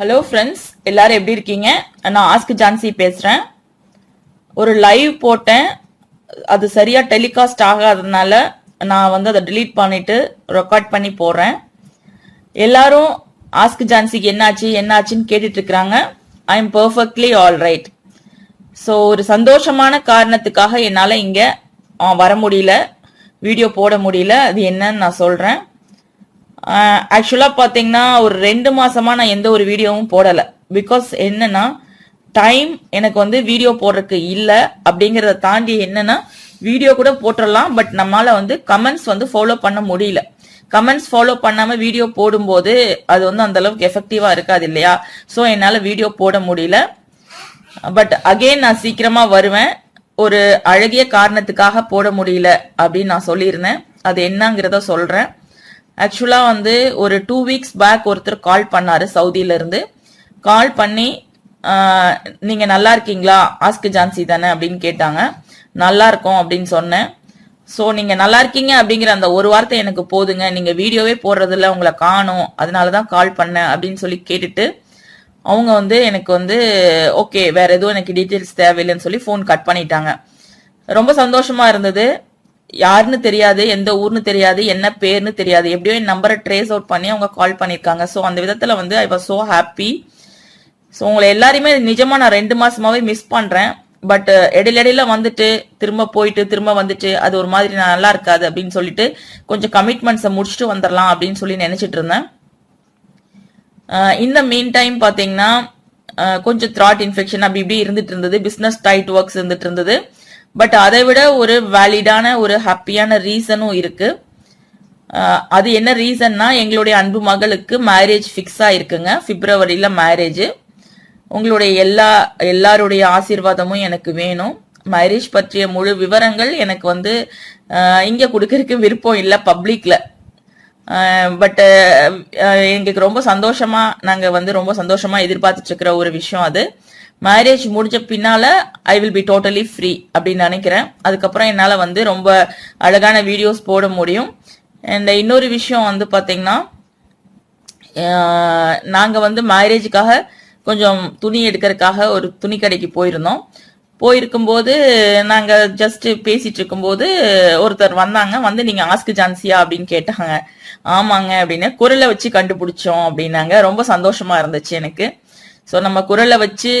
Hello friends எல்லாரும் எப்படி இருக்கீங்க? நான் ஆஸ்க் ஜான்சி பேசுகிறேன் ஒரு லைவ் போட்டேன். அது சரியாக டெலிகாஸ்ட் ஆகாததுனால நான் வந்து அதை டிலீட் பண்ணிட்டு ரெக்கார்ட் பண்ணி போடுறேன். எல்லாரும் ஆஸ்க் ஜான்சிக்கு என்னாச்சு என்னாச்சுன்னு கேட்டுட்டு இருக்கிறாங்க. I am perfectly all right so ஒரு சந்தோஷமான காரணத்துக்காக என்னால் இங்கே வர முடியல. வீடியோ போட முடியல. அது என்னன்னு நான் சொல்கிறேன் ஆக்சுவலாக பார்த்தீங்கன்னா ஒரு ரெண்டு மாசமா நான் எந்த ஒரு வீடியோவும் போடலை. பிகாஸ் என்னன்னா டைம் எனக்கு வந்து வீடியோ போடுறதுக்கு இல்லை அப்படிங்கிறத தாண்டி என்னன்னா வீடியோ கூட போட்டுடலாம் பட் நம்மளால வந்து கமெண்ட்ஸ் வந்து ஃபாலோ பண்ண முடியல. கமெண்ட்ஸ் ஃபாலோ பண்ணாமல் வீடியோ போடும்போது அது வந்து அந்த அளவுக்கு எஃபெக்டிவாக இருக்காது இல்லையா? ஸோ என்னால் வீடியோ போட முடியல. பட் அகைன் நான் சீக்கிரமாக வருவேன். ஒரு அழகிய காரணத்துக்காக போட முடியல அப்படின்னு நான் சொல்லியிருந்தேன். அது என்னங்கிறத சொல்கிறேன் ஆக்சுவலாக வந்து ஒரு டூ வீக்ஸ் பேக் ஒருத்தர் கால் பண்ணாரு சவுதியிலேருந்து கால் பண்ணி நீங்கள் நல்லா இருக்கீங்களா? ஆஸ்க் ஜான்சி தானே? அப்படின்னு கேட்டாங்க. நல்லா இருக்கோம் அப்படின்னு சொன்னேன். ஸோ நீங்கள் நல்லா இருக்கீங்க? அப்படிங்கிற அந்த ஒரு வார்த்தை எனக்கு போதுங்க. நீங்கள் வீடியோவே போடுறதில்ல உங்களை காணும். அதனால தான் கால் பண்ணேன் அப்படின்னு சொல்லி கேட்டுட்டு அவங்க வந்து எனக்கு வந்து ஓகே வேற எதுவும் எனக்கு டீட்டெயில்ஸ் தேவையில்லைன்னு சொல்லி ஃபோன் கட் பண்ணிட்டாங்க. ரொம்ப சந்தோஷமா இருந்தது. யாருன்னு தெரியாது எந்த ஊர்னு தெரியாது என்ன பேர்னு தெரியாது. எப்படியோ என் நம்பரை ட்ரேஸ் அவுட் பண்ணி அவங்க கால் பண்ணியிருக்காங்க. ஸோ அந்த விதத்தில் வந்து I was so happy so உங்களை எல்லாரையுமே நிஜமாக நான் ரெண்டு மாசமாவே மிஸ் பண்ணுறேன் பட் இடையிலடையில வந்துட்டு திரும்ப போயிட்டு திரும்ப வந்துட்டு அது ஒரு மாதிரி நல்லா இருக்காது அப்படின்னு சொல்லிட்டு கொஞ்சம் கமிட்மெண்ட்ஸை முடிச்சுட்டு வந்துடலாம் அப்படின்னு சொல்லி நினைச்சிட்டு இருந்தேன். இந்த மீன் டைம் பார்த்தீங்கன்னா கொஞ்சம் த்ராட் இன்ஃபெக்ஷன் அப்படி இப்படி இருந்துட்டு இருந்தது. பிஸ்னஸ் டைட் ஒர்க்ஸ் இருந்துட்டு இருந்தது. பட் அதை விட ஒரு வேலிடான ஒரு ஹாப்பியான ரீசனும் இருக்கு. அது என்ன ரீசன்னா எங்களுடைய அன்பு மகளுக்கு மேரேஜ் ஃபிக்ஸ் ஆயிருக்குங்க. பிப்ரவரியில மேரேஜ் உங்களுடைய எல்லா எல்லாருடைய ஆசீர்வாதமும் எனக்கு வேணும். மேரேஜ் பற்றிய முழு விவரங்கள் எனக்கு வந்து இங்கே இங்க கொடுக்கறதுக்கு விருப்பம் இல்லை பப்ளிக்ல பட்டு எங்களுக்கு ரொம்ப சந்தோஷமா நாங்க வந்து ரொம்ப சந்தோஷமா எதிர்பார்த்துட்டு இருக்கிற ஒரு விஷயம் அது. மேரேஜ் முடிஞ்ச பின்னால I will be totally free அப்படின்னு நினைக்கிறேன். அதுக்கப்புறம் என்னால் வந்து ரொம்ப அழகான வீடியோஸ் போட முடியும். அண்ட் இன்னொரு விஷயம் வந்து பார்த்தீங்கன்னா நாங்கள் வந்து மேரேஜுக்காக கொஞ்சம் துணி எடுக்கிறதுக்காக ஒரு துணி கடைக்கு போயிருந்தோம். போயிருக்கும்போது நாங்கள் ஜஸ்ட்டு பேசிட்டு இருக்கும்போது ஒருத்தர் வந்தாங்க. வந்து நீங்கள் ஆஸ்க் ஜான்சியா அப்படின்னு கேட்டாங்க. ஆமாங்க அப்படின்னு. குரலை வச்சு கண்டுபிடிச்சோம் அப்படின்னாங்க. ரொம்ப சந்தோஷமா இருந்துச்சு எனக்கு. ஸோ நம்ம குரலை வச்சு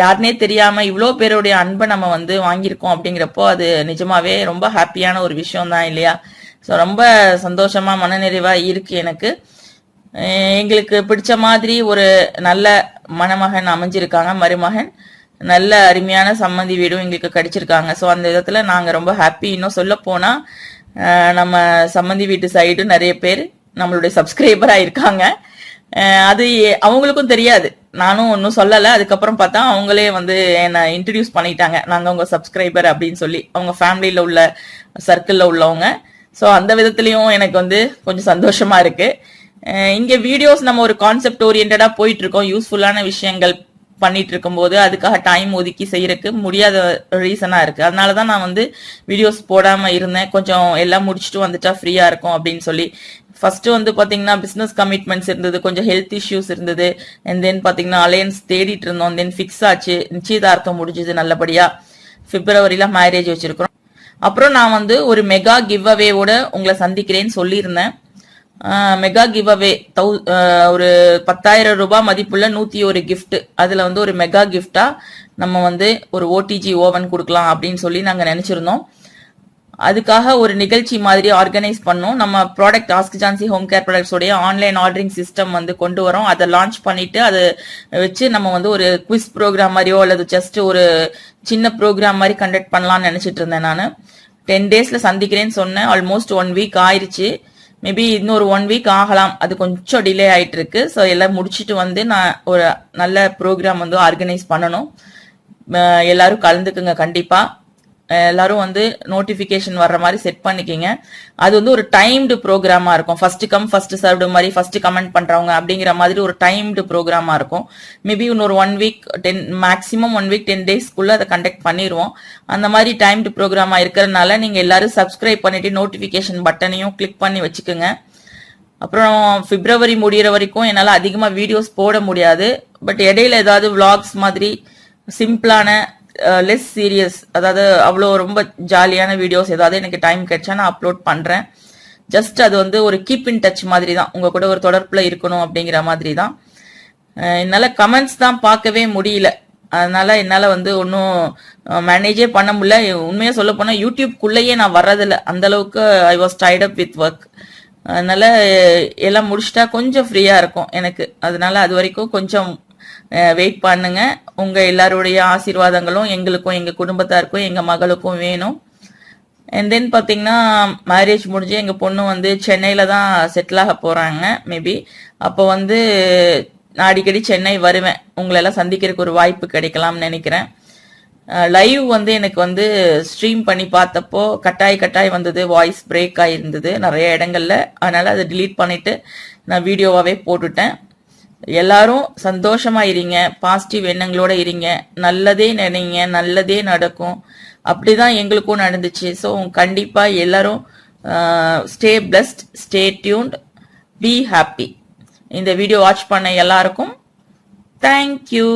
யாருனே தெரியாம இவ்வளோ பேருடைய அன்பை நம்ம வந்து வாங்கியிருக்கோம் அப்படிங்கிறப்போ அது நிஜமாவே ரொம்ப ஹாப்பியான ஒரு விஷயம் தான் இல்லையா? ஸோ ரொம்ப சந்தோஷமா மனநிறைவா இருக்கு எனக்கு. எங்களுக்கு பிடிச்ச மாதிரி ஒரு நல்ல மணமகன் அமைஞ்சிருக்காங்க மருமகன். நல்ல அருமையான சம்மந்தி வீடும் எங்களுக்கு கிடைச்சிருக்காங்க. ஸோ அந்த விதத்துல நாங்க ரொம்ப ஹாப்பி. இன்னும் சொல்ல போனா நம்ம சம்மந்தி வீட்டு சைடு நிறைய பேர் நம்மளுடைய சப்ஸ்கிரைபரா இருக்காங்க. அது அவங்களுக்கும் தெரியாது. நானும் ஒன்றும் சொல்லலை. அதுக்கப்புறம் பார்த்தா அவங்களே வந்து என்னை இன்ட்ரடியூஸ் பண்ணிட்டாங்க. நாங்கள் உங்கள் சப்ஸ்கிரைபர் அப்படின்னு சொல்லி. அவங்க ஃபேமிலியில் உள்ள சர்க்கிளில் உள்ளவங்க. ஸோ அந்த விதத்துலேயும் எனக்கு வந்து கொஞ்சம் சந்தோஷமாக இருக்குது இங்கே வீடியோஸ் நம்ம ஒரு கான்செப்ட் ஓரியன்டாக போயிட்டு இருக்கோம். யூஸ்ஃபுல்லான விஷயங்கள் பண்ணிட்டு இருக்கும்போது அதுக்காக டைம் ஒதுக்கி செய்யறதுக்கு முடியாத ரீசனா இருக்கு. அதனால தான் நான் வந்து வீடியோஸ் போடாம இருந்தேன். கொஞ்சம் எல்லாம் முடிச்சுட்டு வந்துட்டா ஃப்ரீயா இருக்கும் அப்படின்னு சொல்லி. ஃபர்ஸ்ட் வந்து பாத்தீங்கன்னா பிசினஸ் கமிட்மெண்ட்ஸ் இருந்தது. கொஞ்சம் ஹெல்த் இஷ்யூஸ் இருந்தது. அண்ட் தென் பாத்தீங்கன்னா அலையன்ஸ் தேடிட்டு இருந்தோம். தென் ஃபிக்ஸ் ஆச்சு. நிச்சயதார்த்தம் முடிஞ்சது நல்லபடியா. பிப்ரவரியில மேரேஜ் வச்சிருக்கிறோம். அப்புறம் நான் வந்து ஒரு மெகா கிவ் அவேவோட உங்களை சந்திக்கிறேன்னு சொல்லியிருந்தேன். மெகா கிவ் அவே தௌ ஒரு பத்தாயிரம் ரூபாய் மதிப்புள்ள நூற்றி ஒரு கிஃப்ட் அதில் வந்து ஒரு மெகா கிஃப்டாக நம்ம வந்து ஒரு ஓடிஜி ஓவன் கொடுக்கலாம் அப்படின்னு சொல்லி நாங்கள் நினச்சிருந்தோம். அதுக்காக ஒரு நிகழ்ச்சி மாதிரி ஆர்கனைஸ் பண்ணோம். நம்ம product ask Jhansi home care ப்ராடக்ட்ஸோடைய online ordering system வந்து கொண்டு வரோம். அதை லான்ச் பண்ணிட்டு அதை வச்சு நம்ம வந்து ஒரு குவிஸ் ப்ரோக்ராம் மாதிரியோ அல்லது ஜஸ்ட் ஒரு சின்ன ப்ரோக்ராம் மாதிரி கண்டக்ட் பண்ணலாம்னு நினச்சிட்டு இருந்தேன் நான். டென் டேஸில் சந்திக்கிறேன்னு சொன்னேன். ஆல்மோஸ்ட் ஒன் வீக் ஆயிடுச்சு மேபி இன்னொரு ஒன் வீக் ஆகலாம். அது கொஞ்சம் டிலே ஆயிட்டு இருக்கு ஸோ எல்லாம் முடிச்சிட்டு வந்து நான் ஒரு நல்ல ப்ரோக்ராம் வந்து ஆர்கனைஸ் பண்ணணும். எல்லாரும் கலந்துக்குங்க கண்டிப்பா. எல்லாரும் வந்து நோட்டிபிகேஷன் வர்ற மாதிரி செட் பண்ணிக்கிங்க. அது வந்து ஒரு டைம்டு ப்ரோக்ராமா இருக்கும். ஃபர்ஸ்ட் கம் ஃபர்ஸ்ட் சர்வ்டு மாதிரி ஃபர்ஸ்ட் கமெண்ட் பண்றவங்க அப்படிங்கிற மாதிரி ஒரு டைம்டு ப்ரோக்ராமா இருக்கும். மேபி இன்னொரு one week ten maximum one week ten டேஸ்க்குள்ள அதை கண்டக்ட் பண்ணிடுவோம் அந்த மாதிரி டைம்டு ப்ரோக்ராமா இருக்கிறதுனால நீங்க எல்லாரும் சப்ஸ்கிரைப் பண்ணிட்டு நோட்டிபிகேஷன் பட்டனையும் கிளிக் பண்ணி வச்சுக்கோங்க. அப்புறம் பிப்ரவரி முடிகிற வரைக்கும் என்னால் அதிகமாக வீடியோஸ் போட முடியாது. பட் இடையில ஏதாவது விளாக்ஸ் மாதிரி சிம்பிளான லெஸ் சீரியஸ் அதாவது அவ்வளோ ரொம்ப ஜாலியான வீடியோஸ் ஏதாவது எனக்கு டைம் கிடைச்சா நான் அப்லோட் பண்ணுறேன் ஜஸ்ட் அது வந்து ஒரு கீப் இன் டச் மாதிரி தான் உங்கள் கூட ஒரு தொடர்பில் இருக்கணும் அப்படிங்கிற மாதிரி தான் என்னால் கமெண்ட்ஸ் தான் பார்க்கவே முடியல. அதனால என்னால் வந்து ஒன்றும் மேனேஜே பண்ண முடியல. உண்மையாக சொல்ல போனால் யூடியூப்குள்ளேயே நான் வர்றதில்ல. அந்த அளவுக்கு I was tied up with work அதனால எல்லாம் முடிச்சிட்டா கொஞ்சம் ஃப்ரீயாக இருக்கும் எனக்கு. அதனால அது வரைக்கும் கொஞ்சம் வெயிட் பண்ணுங்க. உங்க எல்லாருடைய ஆசீர்வாதங்களும் எங்களுக்கும் எங்க குடும்பத்தாருக்கும் எங்க மகளுக்கும் வேணும். அண்ட் தென் பார்த்தீங்கன்னா மேரேஜ் முடிஞ்சு எங்கள் பொண்ணு வந்து சென்னையில் தான் செட்டில் ஆக போகிறாங்க மேபி அப்போ வந்து நான் அடிக்கடி சென்னை வருவேன். உங்களெல்லாம் சந்திக்கிறதுக்கு ஒரு வாய்ப்பு கிடைக்கலாம்னு நினைக்கிறேன். லைவ் வந்து எனக்கு வந்து ஸ்ட்ரீம் பண்ணி பார்த்தப்போ கட்டாய் கட்டாய் வந்தது வாய்ஸ் பிரேக் ஆகிருந்தது நிறைய இடங்கள்ல. அதனால அதை டிலீட் பண்ணிட்டு நான் வீடியோவாகவே போட்டுட்டேன். எல்லாரும் சந்தோஷமா இருங்க பாசிட்டிவ் எண்ணங்களோட இருங்க. நல்லதே நினைங்க நல்லதே நடக்கும். அப்படிதான் எங்களுக்கும் நடந்துச்சு. ஸோ கண்டிப்பா எல்லாரும் stay blessed stay tuned be happy இந்த வீடியோ வாட்ச் பண்ண எல்லாருக்கும் தேங்க்யூ